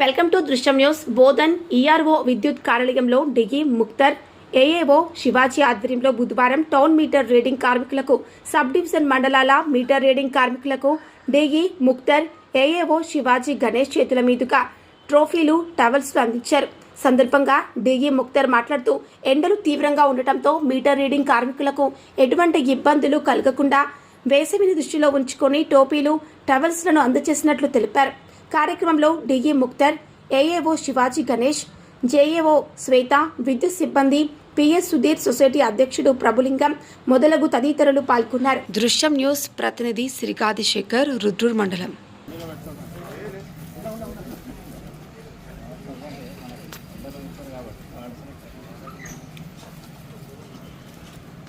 Welcome to Drishyam news. Bodhan ERO విద్యుత్ కార్యాలయంలో డిగి ముక్తర్ ఏఏఓ శివాజీ ఆధ్వర్యంలో బుధవారం టౌన్ మీటర్ రీడింగ్ కార్మికులకు సబ్ డివిజన్ మండలాల మీటర్ రీడింగ్ కార్మికులకు డిగి ముక్తర్ ఏఏఓ శివాజీ గణేష్ చేతుల మీదుగా ట్రోఫీలు టవల్స్ అందించారు. సందర్భంగా డిగి ముక్తర్ మాట్లాడుతూ ఎండలు తీవ్రంగా ఉండటంతో మీటర్ రీడింగ్ కార్మికులకు ఎటువంటి ఇబ్బందులు కలగకుండా వేసవిని దృష్టిలో ఉంచుకొని టోపీలు టవల్స్లను అందజేసినట్లు తెలిపారు. కార్యక్రమంలో DE Mukhtar AAO Shivaji Ganesh JAO Shweta విద్యుత్ సిబ్బంది పిఎస్ సుధీర్ సొసైటీ అధ్యక్షుడు ప్రభులింగం మొదలగు తదితరులు పాల్గొన్నారు. దృశ్యం న్యూస్ ప్రతినిధి శ్రీకాది శేఖర్ రుద్రూర్ మండలం.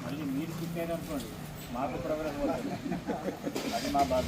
మళ్ళీ మీరు మాకు అది మా బాధ.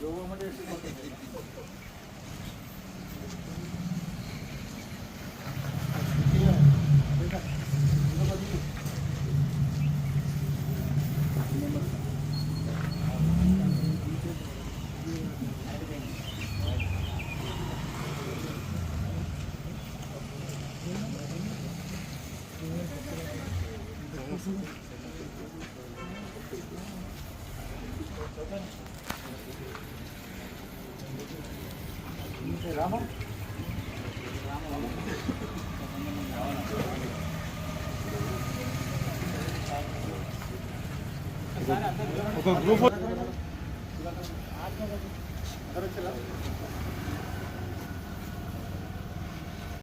Eu vou mandar esse aqui. Thank you. ఒక గ్రూప్